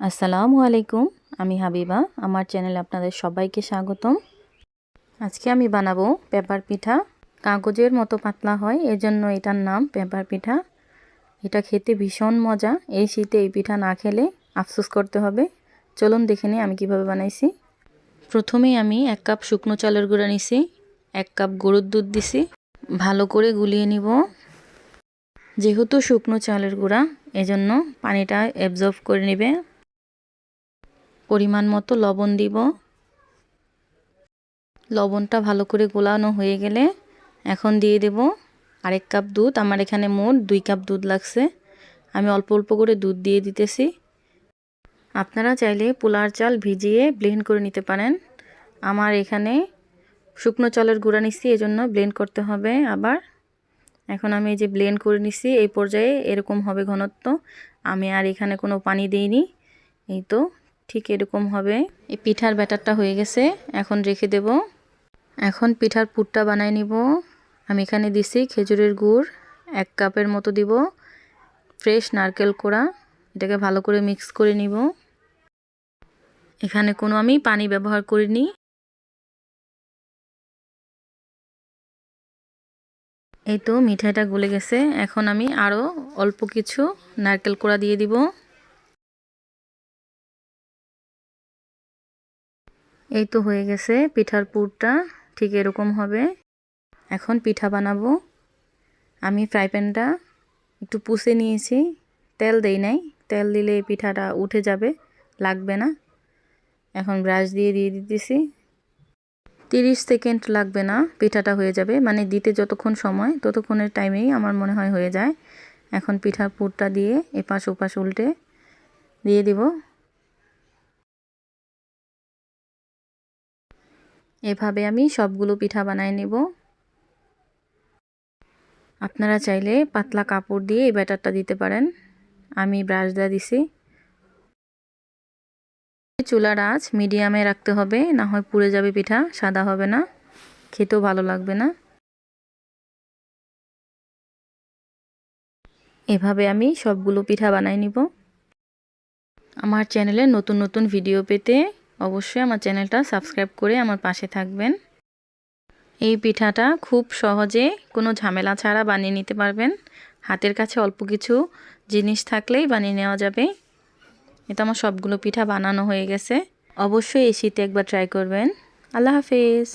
আসসালামু আলাইকুম, আমি হাবিবা, আমার চ্যানেলে আপনাদের সবাইকে স্বাগতম। আজকে আমি বানাবো পেপার পিঠা। কাগজের মতো পাতলা হয়, এজন্য এটার নাম পেপার পিঠা। এটা খেতে ভীষণ মজা, এই শীতে এই পিঠা না খেলে আফসোস করতে হবে। চলুন দেখে নিই আমি কীভাবে বানাইছি। প্রথমেই আমি এক কাপ শুকনো চালের গুঁড়া নিছি, এক কাপ গরুর দুধ দিছি। ভালো করে গুলিয়ে নিব। যেহেতু শুকনো চালের গুঁড়া, এজন্য পানিটা অ্যাবজর্ব করে নেবে। পরিমাণ মতো লবণ দিব। লবণটা ভালো করে গোলানো হয়ে গেলে এখন দিয়ে দেব আরেক কাপ দুধ। আমার এখানে মোট দুই কাপ দুধ লাগছে। আমি অল্প অল্প করে দুধ দিয়ে দিতেছি। আপনারা চাইলে পোলার চাল ভিজিয়ে ব্লেন্ড করে নিতে পারেন। আমার এখানে শুকনো চালের গুঁড়া নিচ্ছি, এজন্য ব্লেন্ড করতে হবে আবার। এখন আমি এই যে ব্লেন্ড করে নিচ্ছি, এই পর্যায়ে এরকম হবে ঘনত্ব। আমি আর এখানে কোনো পানি দিইনি। এই তো ঠিক এরকম হবে। এই পিঠার ব্যাটারটা হয়ে গেছে, এখন রেখে দেব। এখন পিঠার পুরটা বানাই নিব। আমি এখানে দিছি খেজুরের গুড়, এক কাপের মতো দিব। ফ্রেশ নারকেল কোড়া, এটাকে ভালো করে মিক্স করে নিব। এখানে কোনো আমি পানি ব্যবহার করিনি। এই তো মিঠাইটা গলে গেছে। এখন আমি আরও অল্প কিছু নারকেল কোড়া দিয়ে দিব। এই তো হয়ে গেছে পিঠার পুরটা, ঠিক এরকম হবে। এখন পিঠা বানাবো। আমি ফ্রাই প্যানটা একটু পুষে নিয়েছি, তেল দেই নাই। তেল দিলে এই পিঠাটা উঠে যাবে, লাগবে না। এখন ব্রাশ দিয়ে দিয়ে দিতেছি। তিরিশ সেকেন্ড লাগবে না, পিঠাটা হয়ে যাবে। মানে দিতে যতক্ষণ সময়, ততক্ষণের টাইমেই আমার মনে হয় হয়ে যায়। এখন পিঠার পুরটা দিয়ে এপাশ ওপাশ উল্টে দিয়ে দিব। এভাবে আমি সবগুলো পিঠা বানায় নেব। আপনারা চাইলে পাতলা কাপড় দিয়ে এই ব্যাটারটা দিতে পারেন। আমি ব্রাশ দিয়ে দিছি। চুলার আঁচ মিডিয়ামে রাখতে হবে, না হয় পুড়ে যাবে পিঠা, সাদা হবে না, খেতেও ভালো লাগবে না। এভাবে আমি সবগুলো পিঠা বানাই নিব। আমার চ্যানেলে নতুন নতুন ভিডিও পেতে অবশ্যই আমার চ্যানেলটা সাবস্ক্রাইব করে আমার পাশে থাকবেন। এই পিঠাটা খুব সহজে কোনো ঝামেলা ছাড়া বানিয়ে নিতে পারবেন। হাতের কাছে অল্প কিছু জিনিস থাকলেই বানিয়ে নেওয়া যাবে। এটা আমার সবগুলো পিঠা বানানো হয়ে গেছে। অবশ্যই এই শীতে একবার ট্রাই করবেন। আল্লাহ হাফিজ।